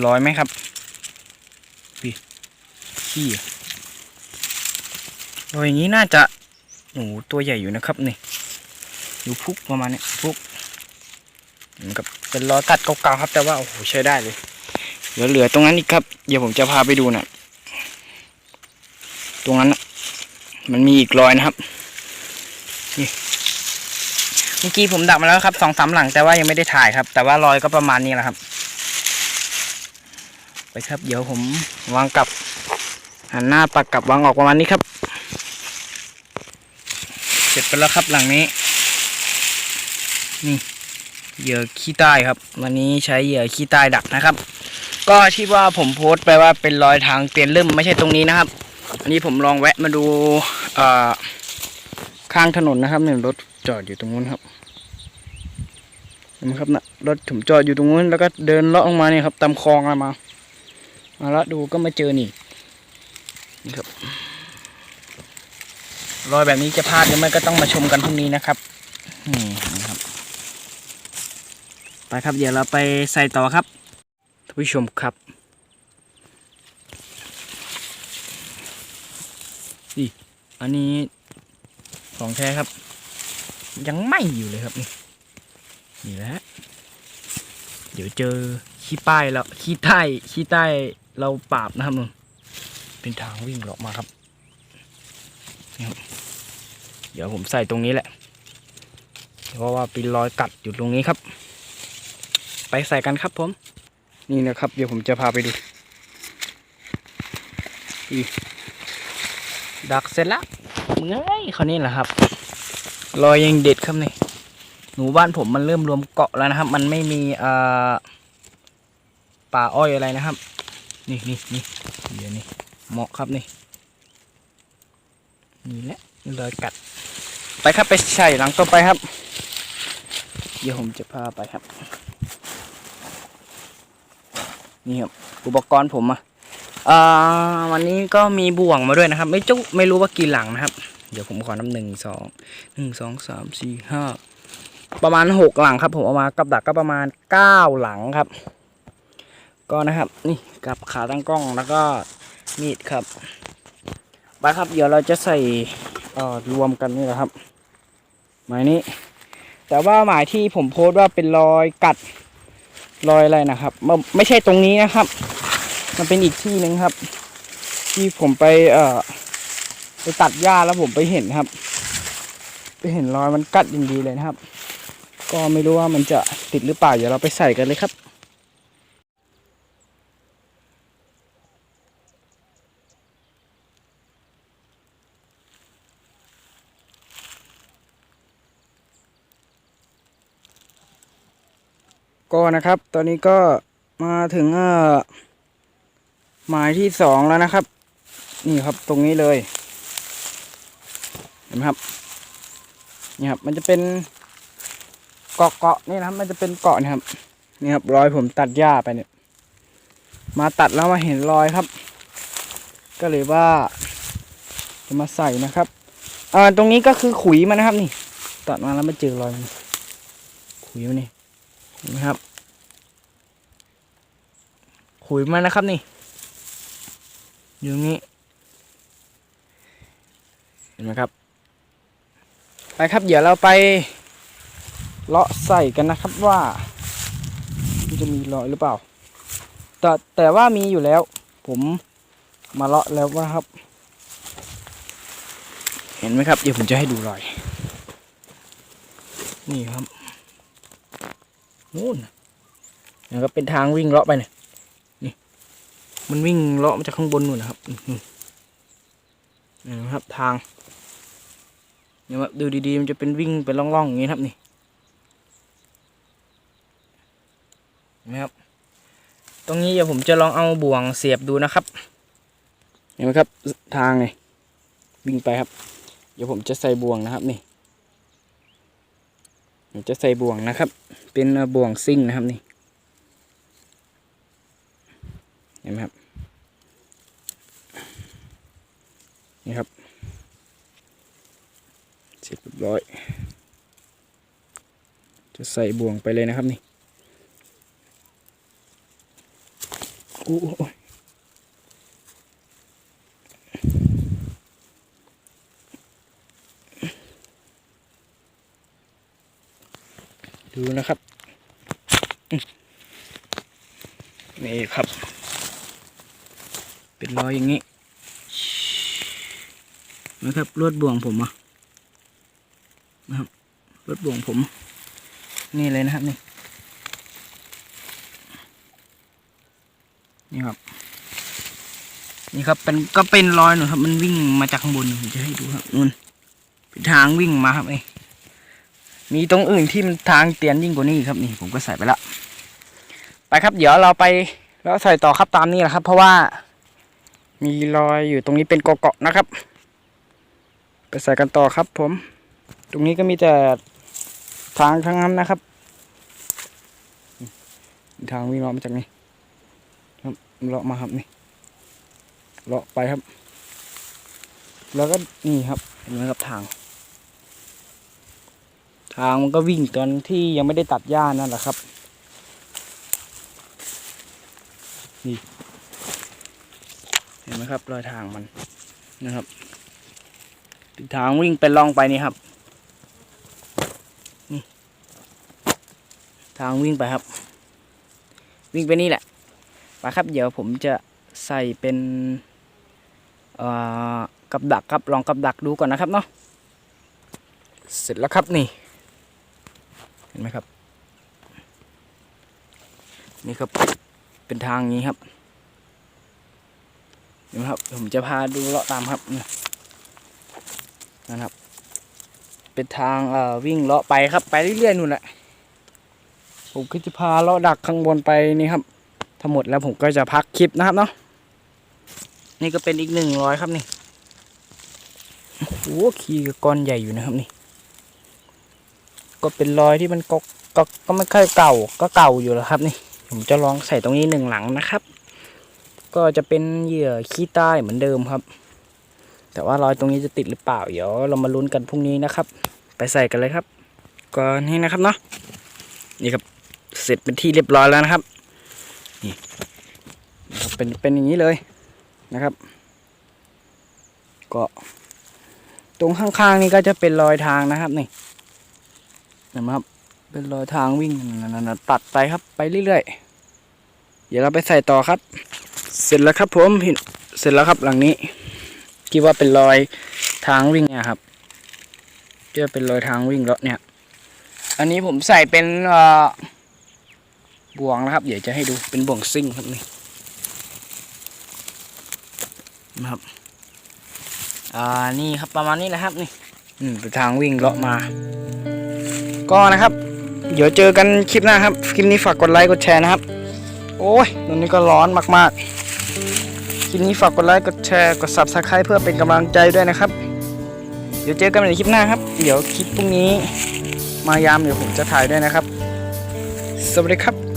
เอิ้ดลอยไหมครับพี่ขี้อะลอยอย่างนี้น่าจะโอ้โหตัวใหญ่อยู่นะครับนี่อยู่พุกประมาณนี้พุกเหมือนกับเป็นรอยกัดเก่าๆครับแต่ว่าโอ้โหใช้ได้เลยเหลือเหลือตรงนั้นอีกครับ เดี๋ยวผมจะพาไปดูน่ะตรงนั้นนะมันมีอีกรอยนะครับนี่เมื่อกี้ผมดักมาแล้วครับสองสามหลังแต่ว่ายังไม่ได้ถ่ายครับ แต่ว่ารอยก็ประมาณนี้แหละครับ ไปครับ เดี๋ยวผมวางกลับ หันหน้าปักกลับวางออกประมาณนี้ครับ เสร็จไปแล้วครับหลังนี้ นี่เหยื่อขี้ใต้ครับ วันนี้ใช้เหยื่อขี้ใต้ดักนะครับ ก็ที่ว่าผมโพสต์ไปว่าเป็นรอยทางเตียนเริ่มไม่ใช่ตรงนี้นะครับ อันนี้ผมลองแวะมาดูข้างถนนนะครับเนี่ยรถจอดอยู่ตรงนู้นครับเห็นไหมครับนะรถผมจอดอยู่ตรงนู้นแล้วก็เดินเลาะลงมาเนี่ยครับตามคลองอะไรมา มาแล้วดูก็มาเจอนี่นี่ครับรอยแบบนี้จะพลาดหรือไม่ก็ต้องมาชมกันพรุ่งนี้นะครับนี่นะครับ ไปครับเดี๋ยวเราไปใส่ต่อครับท่านผู้ชมครับนี่อันนี้ของแท้ครับ ยังไหม่อยู่เลยครับนี่นี่แหละเดี๋ยวเจอขี้ป้ายแล้วขี้ใต้ขี้ใต้ เราปราบนะครับมึงเป็นทางวิ่งออกมาครับนี่ครับ เดี๋ยวผมใส่ตรงนี้แหละ เพราะว่าเป็นรอยกัดอยู่ตรงนี้ครับ ไปใส่กันครับผม นี่นะครับ เดี๋ยวผมจะพาไปดูอีดักเสร็จแล้วมึงเอ้ยเขานี่แหละครับ รอยยังเด็ดครับนี่หนูบ้านผมมันเริ่มรวมเกาะแล้วนะครับ มันไม่มีเอ่อป่าอ้อยอะไรนะครับ นี่นี่นี่เดี๋ยวนี่เหมาะครับนี่นี่แหละรอยกัด ไปครับไปใส่หลังต่อไปครับ เดี๋ยวผมจะพาไปครับ นี่ครับอุปกรณ์ผมอะอ่าวันนี้ก็มีบ่วงมาด้วยนะครับ ไม่จุไม่รู้ว่ากี่หลังนะครับ เดี๋ยวผมขอนับหนึ่งสองหนึ่งสองสามสี่ห้าประมาณหกหลังครับ ผมเอามากับดักก็ประมาณเก้าหลังครับ ก็นะครับ นี่กับขาตั้งกล้องแล้วก็มีดครับไปครับ เดี๋ยวเราจะใส่เอ่อรวมกันนี่แหละครับ หมายนี้ แต่ว่าหมายที่ผมโพสต์ว่าเป็นรอยกัดรอยอะไรนะครับไม่ไม่ใช่ตรงนี้นะครับ มันเป็นอีกที่หนึ่งครับ ที่ผมไปเอ่อไปตัดหญ้าแล้วผมไปเห็นครับ ไปเห็นรอยมันกัดอย่างดีเลยนะครับ ก็ไม่รู้ว่ามันจะติดหรือเปล่าเดี๋ยวเราไปใส่กันเลยครับ ก็นะครับ ตอนนี้ก็มาถึงเออหมายที่สองแล้วนะครับ นี่ครับตรงนี้เลย เห็นไหมครับนี่ครับ มันจะเป็นเกาะเกาะนี่นะครับ มันจะเป็นเกาะนะครับ นี่ครับรอยผมตัดหญ้าไปเนี่ย มาตัดแล้วมาเห็นรอยครับ ก็เลยว่า จะมาใส่นะครับอ่าตรงนี้ก็คือขุยมันนะครับ นี่ตัดมาแล้วมาเจอรอยมันขุยมันนี่ นไหมครับ ขุยมานะครับนี่ อยู่นี้ เห็นไหมครับ ไปครับ เดี๋ยวเราไปเลาะใส่กันนะครับว่ามันจะมีรอยหรือเปล่า แต่แต่ว่ามีอยู่แล้ว ผมมาเลาะแล้วนะครับ เห็นไหมครับ เดี๋ยวผมจะให้ดูรอย นี่ครับ นู่นนะครับเป็นทางวิ่งเลาะไปเนี่ยนี่ มันวิ่งเลาะมาจากข้างบนนู่นนะครับนี่นะครับทางเนี่ยมาดูดีๆมันจะเป็นวิ่งเป็นร่องๆอย่างนี้ครับนี่เห็นไหมครับ ตรงนี้เดี๋ยวผมจะลองเอาบ่วงเสียบดูนะครับ เห็นไหมครับทางนี่วิ่งไปครับ เดี๋ยวผมจะใส่บ่วงนะครับนี่ จะใส่บ่วงนะครับ เป็นบ่วงซิ่งนะครับนี่เห็นไหมครับนี่ครับเสร็จเรียบร้อย จะใส่บ่วงไปเลยนะครับนี่โอ้ ดูนะครับ นี่ครับ เป็นรอยอย่างนี้นะครับลวดบ่วงผมอะนะครับลวดบ่วงผม นี่เลยนะครับนี่นี่ครับ นี่ครับเป็นก็เป็นรอยหนูครับ มันวิ่งมาจากข้างบนผมจะให้ดูครับนู่นเป็นทางวิ่งมาครับนี่ มีตรงอื่นที่มันทางเตียนยิ่งกว่านี้ครับนี่ผมก็ใส่ไปละไปครับ เดี๋ยวเราไปแล้วใส่ต่อครับตามนี้แหละครับ เพราะว่า มีรอยอยู่ตรงนี้เป็นเกาะๆนะครับ ไปใส่กันต่อครับ ผม ตรงนี้ก็มีแต่ทางทั้งนั้นนะครับ ทางวิ่งเลาะมาจากนี้ครับเลาะมาครับนี่เลาะไปครับ แล้วก็นี่ครับเห็นไหมครับทางางมันก็วิ่งตอนที่ยังไม่ได้ตัดหญ้านั่นแหละครับ นี่ เห็นไหมครับรอยทางมันนะครับ ทางวิ่งเป็นล่องไปนี่ครับนี่ทางวิ่งไปครับ วิ่งไปนี่แหละไปครับ เดี๋ยวผมจะใส่เป็นกับดักครับลองกับดักดูก่อนนะครับเนาะเสร็จแล้วครับนี่ เห็นไหมครับ นี่ครับเป็นทางนี้ครับเห็นไหมครับผมจะพาดูเลาะตามครับนะครับ เป็นทางเอ่อวิ่งเลาะไปครับไปเรื่อยๆนู่นแหละผมก็จะพาเลาะดักข้างบนไปนี่ครับทั้งหมดแล้วผมก็จะพักคลิปนะครับเนาะนี่ก็เป็นอีกหนึ่งร้อยครับนี่โอ้โหขี้ก็ก้อนใหญ่อยู่นะครับนี่ ก็เป็นรอยที่มันก็ก็ก็ไม่ค่อยเก่าก็เก่าอยู่แล้วครับนี่ ผมจะลองใส่ตรงนี้หนึ่งหลังนะครับ ก็จะเป็นเหยื่อขี้ใต้เหมือนเดิมครับ แต่ว่ารอยตรงนี้จะติดหรือเปล่าเดี๋ยวเรามาลุ้นกันพรุ่งนี้นะครับ ไปใส่กันเลยครับก็นี่นะครับเนาะนี่ครับเสร็จเป็นที่เรียบร้อยแล้วนะครับนี่นะครับเป็นเป็นอย่างนี้เลยนะครับ ก็ ตรงข้างๆนี่ก็จะเป็นรอยทางนะครับนี่ เห็นไหมครับ เป็นรอยทางวิ่งนั่นๆตัดไปครับไปเรื่อยๆ เดี๋ยวเราไปใส่ต่อครับ เสร็จแล้วครับผมเห็นเสร็จแล้วครับหลังนี้คิดว่าเป็นรอยทางวิ่งเนี่ยครับจะเป็นรอยทางวิ่งแล้วเนี่ย อันนี้ผมใส่เป็นบ่วงนะครับ เดี๋ยวจะให้ดูเป็นบ่วงซิ่งครับนี่นะครับอ่านี่ครับประมาณนี้แหละครับนี่อืมเป็นทางวิ่งเลาะมา ก็นะครับ เดี๋ยวเจอกันคลิปหน้าครับ คลิปนี้ฝากกดไลค์กดแชร์นะครับ โอ้ยตอนนี้ก็ร้อนมากๆ คลิปนี้ฝากกดไลค์กดแชร์กดซับสไคร b ์เพื่อเป็นกำลังใจด้วยนะครับ เดี๋ยวเจอกันในคลิปหน้าครับ เดี๋ยวคลิปพรุ่งนี้ มายามเดี๋ยวผมจะถ่ายด้วยนะครับ สวัสดีครับ